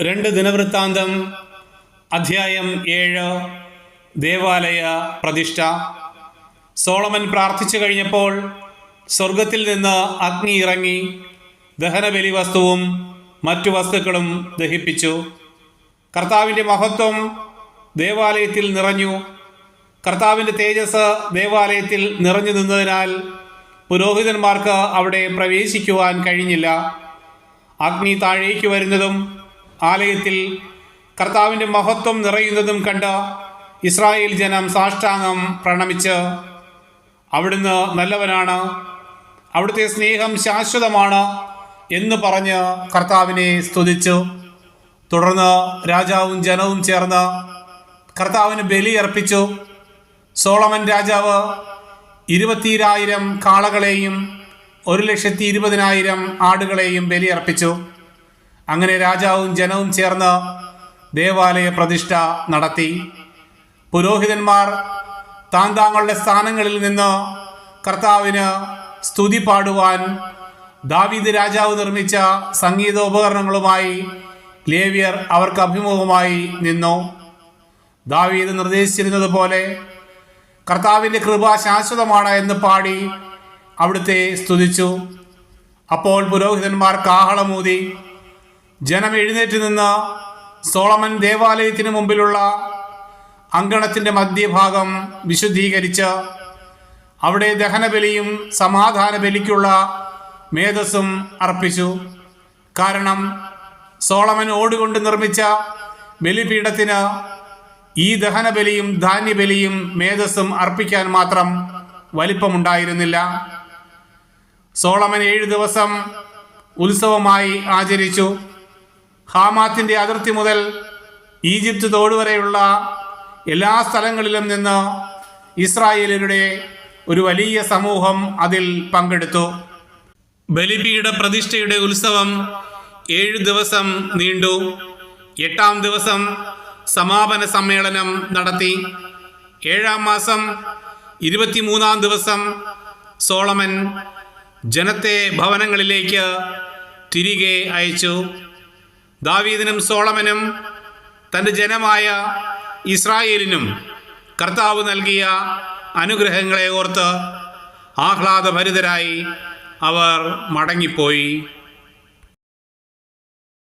രണ്ട് ദിനവൃത്താന്തം അധ്യായം ഏഴ് ദേവാലയ പ്രതിഷ്ഠ. സോളമൻ പ്രാർത്ഥിച്ചു കഴിഞ്ഞപ്പോൾ സ്വർഗത്തിൽ നിന്ന് അഗ്നി ഇറങ്ങി ദഹനബലി വസ്തുവും മറ്റു വസ്തുക്കളും ദഹിപ്പിച്ചു. കർത്താവിന്റെ മഹത്വം ദേവാലയത്തിൽ നിറഞ്ഞു. കർത്താവിന്റെ തേജസ് ദേവാലയത്തിൽ നിറഞ്ഞു നിന്നതിനാൽ പുരോഹിതന്മാർക്ക് അവിടെ പ്രവേശിക്കുവാൻ കഴിഞ്ഞില്ല. അഗ്നി താഴേക്ക് വരുന്നതും ആലയത്തിൽ കർത്താവിന്റെ മഹത്വം നിറയുന്നതും കണ്ട് ഇസ്രായേൽ ജനം സാഷ്ടാംഗം പ്രണമിച്ച് അവിടുന്ന് നല്ലവനാണ്. അവിടുത്തെ സ്നേഹം ശാശ്വതമാണ് എന്ന് പറഞ്ഞ് കർത്താവിനെ സ്തുതിച്ചു. തുടർന്ന് രാജാവും ജനവും ചേർന്ന് കർത്താവിന് ബലിയർപ്പിച്ചു സോളമൻ രാജാവ് ഇരുപത്തിരായിരം കാളകളെയും ഒരു ലക്ഷത്തി ഇരുപതിനായിരം ആടുകളെയും ബലിയർപ്പിച്ചു അങ്ങനെ രാജാവും ജനവും ചേർന്ന് ദേവാലയ പ്രതിഷ്ഠ നടത്തി. പുരോഹിതന്മാർ താൻ താങ്കളുടെ സ്ഥാനങ്ങളിൽ നിന്ന് കർത്താവിന് സ്തുതി പാടുവാൻ ദാവീദ് രാജാവ് നിർമ്മിച്ച സംഗീതോപകരണങ്ങളുമായി ലേവിയർ അവർക്ക് അഭിമുഖമായി നിന്നു. ദാവീദ് നിർദ്ദേശിച്ചിരുന്നത് പോലെ കർത്താവിന്റെ കൃപ ശാശ്വതമാണ് എന്ന് പാടി അവിടുത്തെ സ്തുതിച്ചു. അപ്പോൾ പുരോഹിതന്മാർ കാഹളമൂതി ജനം എഴുന്നേറ്റ് നിന്ന് സോളമൻ ദേവാലയത്തിന് മുമ്പിലുള്ള അങ്കണത്തിന്റെ മധ്യഭാഗം വിശുദ്ധീകരിച്ച് അവിടെ ദഹനബലിയും സമാധാന ബലിക്കുള്ള മേധസ്സും അർപ്പിച്ചു. കാരണം സോളമൻ ഓടുകൊണ്ട് നിർമ്മിച്ച ബലിപീഠത്തിന് ഈ ദഹനബലിയും ധാന്യബലിയും മേധസ്സും അർപ്പിക്കാൻ മാത്രം വലിപ്പമുണ്ടായിരുന്നില്ല. സോളമൻ ഏഴ് ദിവസം ഉത്സവമായി ആചരിച്ചു. ഹാമാത്തിന്റെ അതിർത്തി മുതൽ ഈജിപ്ത് തോട് വരെയുള്ള എല്ലാ സ്ഥലങ്ങളിലും നിന്ന് ഇസ്രായേലരുടെ ഒരു വലിയ സമൂഹം അതിൽ പങ്കെടുത്തു. ബലിപീഠ പ്രതിഷ്ഠയുടെ ഉത്സവം ഏഴ് ദിവസം നീണ്ടു. എട്ടാം ദിവസം സമാപന സമ്മേളനം നടത്തി. ഏഴാം മാസം ഇരുപത്തിമൂന്നാം ദിവസം സോളമൻ ജനത്തെ ഭവനങ്ങളിലേക്ക് തിരികെ അയച്ചു. ദാവീദിനും സോളമനും തന്റെ ജനമായ ഇസ്രായേലിനും കർത്താവ് നൽകിയ അനുഗ്രഹങ്ങളെ ഓർത്ത് ആഹ്ലാദഭരിതരായി അവർ മടങ്ങിപ്പോയി.